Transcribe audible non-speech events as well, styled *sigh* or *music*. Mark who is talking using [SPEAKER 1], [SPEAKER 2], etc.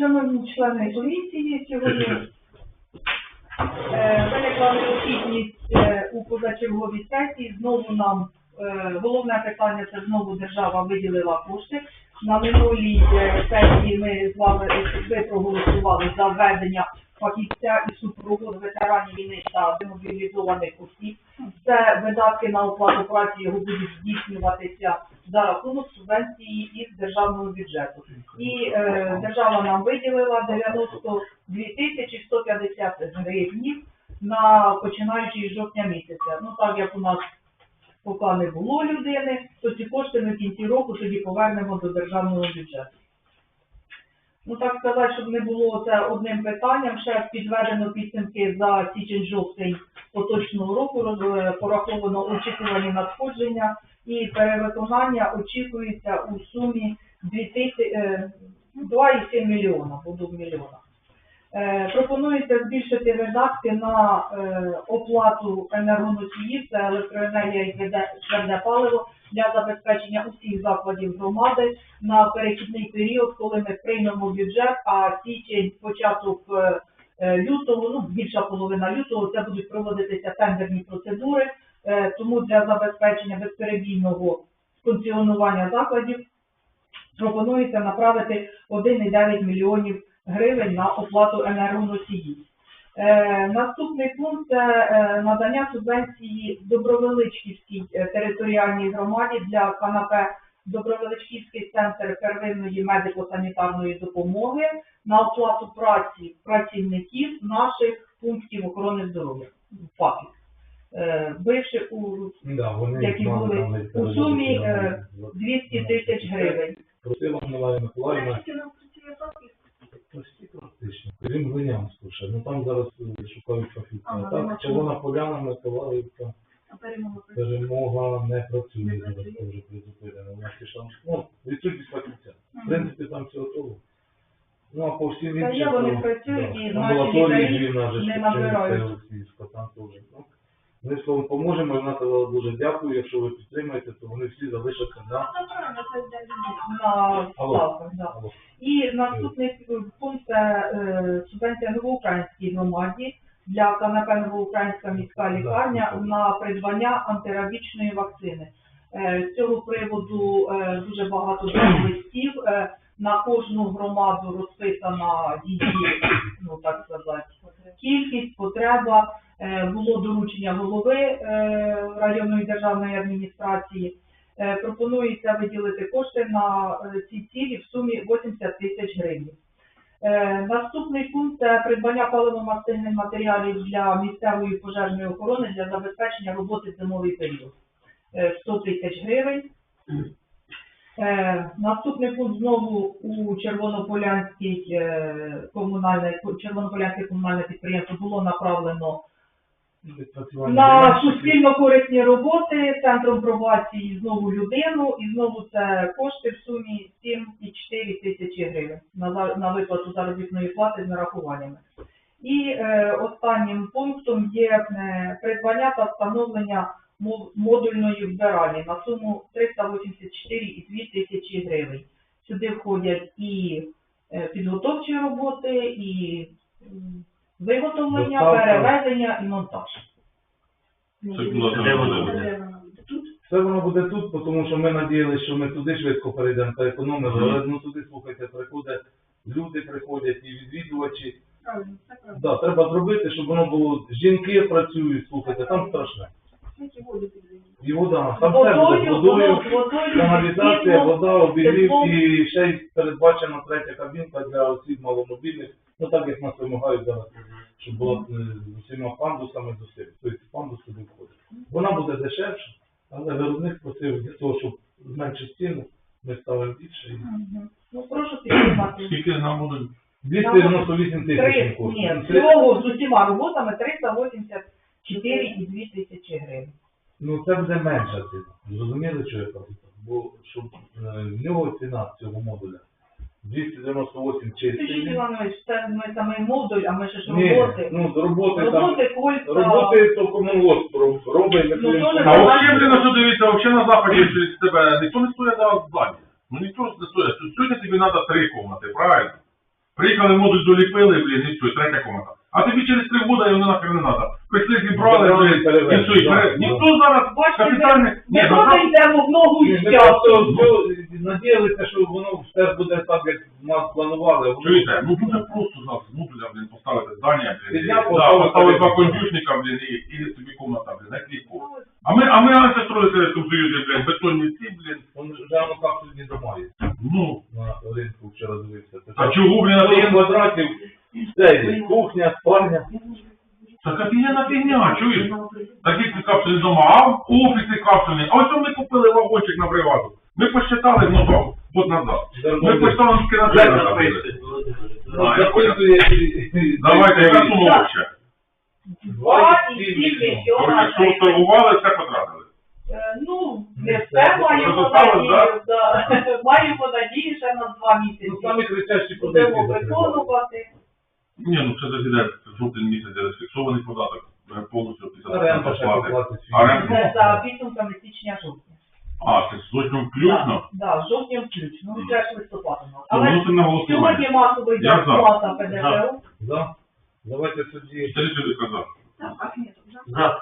[SPEAKER 1] Шановні члени комісії, сьогодні е, виникла необхідність е, у позачерговій сесії. Знову нам е, головне питання це знову держава виділила кошти. На минулій сесії ми з вами ви проголосували за введення фахівця і супроводу ветеранів війни та демобілізованих осіб. Це видатки на оплату праці його будуть здійснюватися за рахунок субвенції із державного бюджету. І е, держава нам виділила 92 тисячі 150 гривнів на починаючи з жовтня місяця. Ну так як у нас поки не було людини, то ці кошти ми кінці року тоді повернемо до державного бюджету. Ну так сказати, щоб не було це одним питанням, ще підведено підсумки за січень-жовтень поточного року, е, пораховано очікувані надходження і перевиконання очікується у сумі 2000, е, 2,7 мільйона, буду в мільйонах. Е, Пропонується збільшити видатки на е, оплату енергоносіїв, це електроенергія і тверде- паливо для забезпечення усіх закладів громади на перехідний період, коли ми приймемо бюджет, а січень, початок е, лютого, ну більша половина лютого, це будуть проводитися тендерні процедури. Тому для забезпечення безперебійного функціонування закладів пропонується направити 1,9 мільйонів гривень на оплату енергоносіїв. Е, наступний пункт це е, надання субвенції Добровеличківській е, територіальній громаді для КНП Добровеличківський центр первинної медико-санітарної допомоги на оплату праці працівників наших пунктів охорони здоров'я ФАПів. Е, бивши у
[SPEAKER 2] Да, вони
[SPEAKER 1] Які були у сумі,
[SPEAKER 2] переводити,
[SPEAKER 1] е, 200 тисяч гривень.
[SPEAKER 2] Просила Миколаївна Крім Глинянську ще, ну там зараз е, шукають фахівця. Так, Червона Поляна, Миколаївка, перемога не працює зараз, це вже призупинено. У нас є шанс. ну, відсутність фахівця. В принципі, там все готово. Ну, а по всім
[SPEAKER 1] Та є, вони працюють, і наші
[SPEAKER 2] амбулаторії
[SPEAKER 1] лікарі
[SPEAKER 2] дві же
[SPEAKER 1] не набирають.
[SPEAKER 2] це Олексіївська, там теж. Ну, ми словом поможемо, вона сказала дуже дякую. Якщо ви підтримаєте, то вони всі залишаться на
[SPEAKER 1] на
[SPEAKER 2] Алло. Алло.
[SPEAKER 1] І наступний пункт це е, субвенція новоукраїнській громаді для КНП Новоукраїнська міська лікарня на придбання антирабічної вакцини. Е, З цього приводу е, дуже багато листів. Е, На кожну громаду розписана її, ну так сказати, кількість, потреба. Е, Було доручення голови е, районної державної адміністрації. Е, Пропонується виділити кошти на ці цілі в сумі 80 тисяч гривень. Наступний пункт це придбання паливно-мастильних матеріалів для місцевої пожежної охорони для забезпечення роботи зимовий період. Е, 100 тисяч гривень. Наступний пункт знову у Червонополянській комунальне Червонополянське комунальне підприємство було направлено на суспільно корисні роботи центром пробації знову людину, і знову це кошти в сумі 7,4 тисячі гривень на, на виплату заробітної плати з нарахуваннями. І е, останнім пунктом є е, придбання та встановлення модульної вбиральні на суму 384,2 тисячі гривень. Сюди входять і е, підготовчі роботи, і виготовлення,
[SPEAKER 2] Доставка.
[SPEAKER 1] перевезення і монтаж.
[SPEAKER 3] Це
[SPEAKER 4] Де воно
[SPEAKER 3] буде?
[SPEAKER 2] Все воно буде тут, тому що ми надіялися, що ми туди швидко перейдемо та економили, але ну туди, слухайте, приходять, люди приходять і відвідувачі.
[SPEAKER 1] Правильно, все правильно.
[SPEAKER 2] Да, треба зробити, щоб воно було. Жінки працюють, слухайте, там страшне. І вода, там все буде з
[SPEAKER 1] Водою,
[SPEAKER 2] водою,
[SPEAKER 1] водою,
[SPEAKER 2] каналізація, вода, обігрів і ще й передбачена третя кабінка для осіб маломобільних, ну так як нас вимагають зараз, щоб була е, з усіма пандусами з усім. Тобто пандус туди входить. Вона буде дешевша, але виробник просив для того, щоб зменшити ціну, ми ставимо більше. і
[SPEAKER 1] Мгм. Ну, прошу підтримати.
[SPEAKER 3] Скільки нам будуть?
[SPEAKER 2] 298 тисяч
[SPEAKER 1] Три,
[SPEAKER 2] коштує.
[SPEAKER 1] ні, всього з усіма роботами 384,2 тисячі гривень.
[SPEAKER 2] Ну це буде менша ціна. Зрозуміли, що я кажу? Бо щоб е, в нього ціна цього модуля 298
[SPEAKER 1] Сергій
[SPEAKER 2] чистий.
[SPEAKER 1] Іванович, це ми саме модуль, а ми ще ж
[SPEAKER 2] Ні,
[SPEAKER 1] роботи.
[SPEAKER 2] ну з роботи там.
[SPEAKER 1] Роботи, кольця.
[SPEAKER 2] Роботи то комунгосп роб- робить,
[SPEAKER 1] Ну, то не
[SPEAKER 3] А
[SPEAKER 2] допомагати.
[SPEAKER 3] взагалі, блін, що дивіться, взагалі на Заході через тебе ніхто не стоїть за здані. Ну ніхто ж не стоїть. Сьогодні тобі треба три комнати, правильно? Приїхали, модуль доліпили, блін, і все, третя комната. А тобі через три года його нахер не треба. Прийшли, зібрали,
[SPEAKER 2] Забрали,
[SPEAKER 3] і все, і
[SPEAKER 2] да,
[SPEAKER 3] пере-
[SPEAKER 2] да.
[SPEAKER 3] Ніхто зараз
[SPEAKER 1] Бачите,
[SPEAKER 3] капітальний...
[SPEAKER 1] ми
[SPEAKER 3] Ні,
[SPEAKER 1] просто
[SPEAKER 3] ну,
[SPEAKER 1] йдемо в ногу з
[SPEAKER 2] Ми просто все надіялися, що воно все буде так, як нас планували.
[SPEAKER 3] Чуєте, ну дуже просто зараз модуля, блін, поставити здання, блін, і,
[SPEAKER 2] Підняв,
[SPEAKER 3] да,
[SPEAKER 2] поставив
[SPEAKER 3] поставити два
[SPEAKER 2] перед-
[SPEAKER 3] кондюшника, блін, і, і собі комната, блін, як легко. А ми, а ми раніше строїли в Союзі, блін, бетонні ці, блін,
[SPEAKER 2] Воно вже воно так сьогодні домає.
[SPEAKER 3] ну,
[SPEAKER 2] На ринку вчора дивився. Це
[SPEAKER 3] а
[SPEAKER 2] так.
[SPEAKER 3] чого, блін, а
[SPEAKER 2] Сто
[SPEAKER 3] то
[SPEAKER 2] квадратів, є. Кухня, спальня.
[SPEAKER 3] Так офігенна фігня, чуєш? Такі капсулі дома, а в офісі капсулі. А ось ми купили вагончик на бригаду. Ми посчитали, ну, год год назад. Ми посчитали, на це заплатили.
[SPEAKER 2] Ну,
[SPEAKER 3] я Давайте, вообще?
[SPEAKER 1] Два і
[SPEAKER 2] 27
[SPEAKER 1] стільки на
[SPEAKER 3] що торгували, все потратили.
[SPEAKER 1] Е, Ну, не все *laughs* маємо надію, маємо надію ще на два
[SPEAKER 2] Ну,
[SPEAKER 1] місяці.
[SPEAKER 2] самі кричащі
[SPEAKER 1] Будемо
[SPEAKER 2] позиції.
[SPEAKER 1] виконувати.
[SPEAKER 3] Ні, ну це засідає жовтень місяць, де фіксований податок. е, Повністю
[SPEAKER 2] Оренда
[SPEAKER 3] 50%
[SPEAKER 2] ще
[SPEAKER 3] плати. Оренда.
[SPEAKER 1] Це за підсумками січня-жовтня.
[SPEAKER 3] А, це з точно включно?
[SPEAKER 1] Так, з жовтням включно. Ну, вже ж листопада. у нас.
[SPEAKER 3] Ну,
[SPEAKER 1] Але
[SPEAKER 3] виносимо на голосування.
[SPEAKER 1] сьогодні масово йде
[SPEAKER 3] за.
[SPEAKER 1] сплата ПДФО.
[SPEAKER 2] За. Давайте тоді.
[SPEAKER 3] Старіше казав.
[SPEAKER 4] Так, Ахметов, да?
[SPEAKER 5] За.